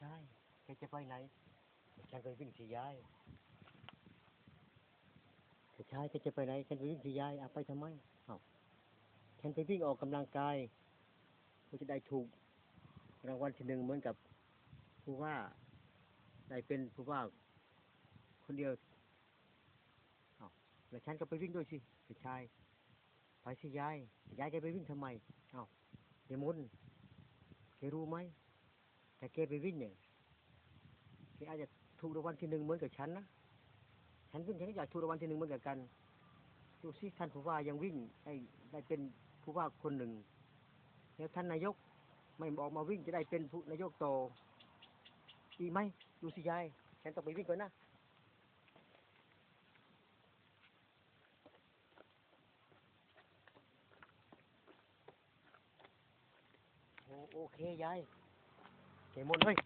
ใช่แกจะไปไหนฉันไปวิ่งที่ยายแต่ใช่แกจะไปไหนฉันไปวิ่งที่ยายเอาไปทำไมเอาฉันไปวิ่งออกกำลังกายเพื่อจะได้ถูกรางวัลที่หนึ่งเหมือนกับผู้ว่าได้เป็นผู้ว่าคนเดียวเอาแล้วฉันก็ไปวิ่งด้วยสิแต่ชายไปสิยายยายแกไปวิ่งทำไมเอาเดมนแกรู้ไหม แต่แกไปวิ่งเนี่ยแกอาจจะถูกรางวัลที่หนึ่งเหมือนกับฉันนะฉันวิ่งฉันก็อยากถูกรางวัลที่หนึ่งเหมือนกับกันดูสิท่านผู้ว่ายังวิ่งได้ได้เป็นผู้ว่าคนหนึ่งแล้วท่านนายกไม่ออกมาวิ่งจะได้เป็นผู้นายกโต่ออีไหมดูสิยายฉันต้องไปวิ่งก่อนนะโอเคยาย เกมนเฮ้ย